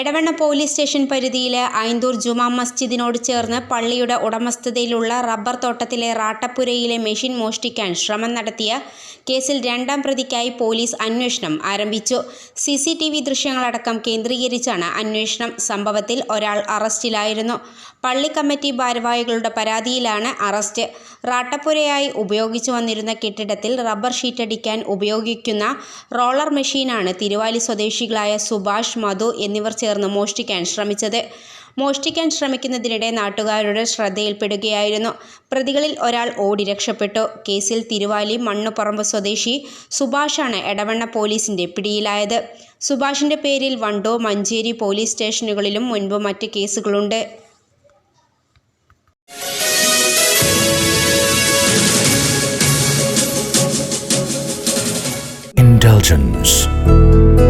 Edavanna police station പരിധിയിലെ ഐന്തൂർ ജുമാ മസ്ജിദിനോട് ചേർന്ന് പള്ളിയുടെ ഉടമസ്ഥതയിലുള്ള റബ്ബർ തോട്ടത്തിലെ റാട്ടപ്പുരയിലെ മെഷീൻ മോഷ്ടിക്കാൻ ശ്രമം നടത്തിയ കേസിൽ രണ്ടാം പ്രതിക്കായി പോലീസ് അന്വേഷണം ആരംഭിച്ചു. സി സി ടി വി ദൃശ്യങ്ങളടക്കം കേന്ദ്രീകരിച്ചാണ് അന്വേഷണം. സംഭവത്തിൽ ഒരാൾ അറസ്റ്റിലായിരുന്നു. പള്ളി കമ്മിറ്റി ഭാരവാഹികളുടെ പരാതിയിലാണ് അറസ്റ്റ്. റാട്ടപ്പുരയായി ഉപയോഗിച്ചു വന്നിരുന്ന കെട്ടിടത്തിൽ റബ്ബർ ഷീറ്റടിക്കാൻ ഉപയോഗിക്കുന്ന റോളർ മെഷീനാണ് തിരുവാലി സ്വദേശികളായ സുഭാഷ് മധു എന്നിവർ ചേർന്ന് മോഷ്ടിക്കാൻ ശ്രമിച്ചത്. മോഷ്ടിക്കാൻ ശ്രമിക്കുന്നതിനിടെ നാട്ടുകാരുടെ ശ്രദ്ധയിൽപ്പെടുകയായിരുന്നു. പ്രതികളിൽ ഒരാൾ ഓടി രക്ഷപ്പെട്ടു. കേസിൽ തിരുവാലി മണ്ണുപറമ്പ് സ്വദേശി സുഭാഷാണ് എടവണ്ണ പോലീസിന്റെ പിടിയിലായത്. സുഭാഷിന്റെ പേരിൽ വണ്ടോ മഞ്ചേരി പോലീസ് സ്റ്റേഷനുകളിലും മുൻപ് മറ്റ് കേസുകളുണ്ട്. Indulgence.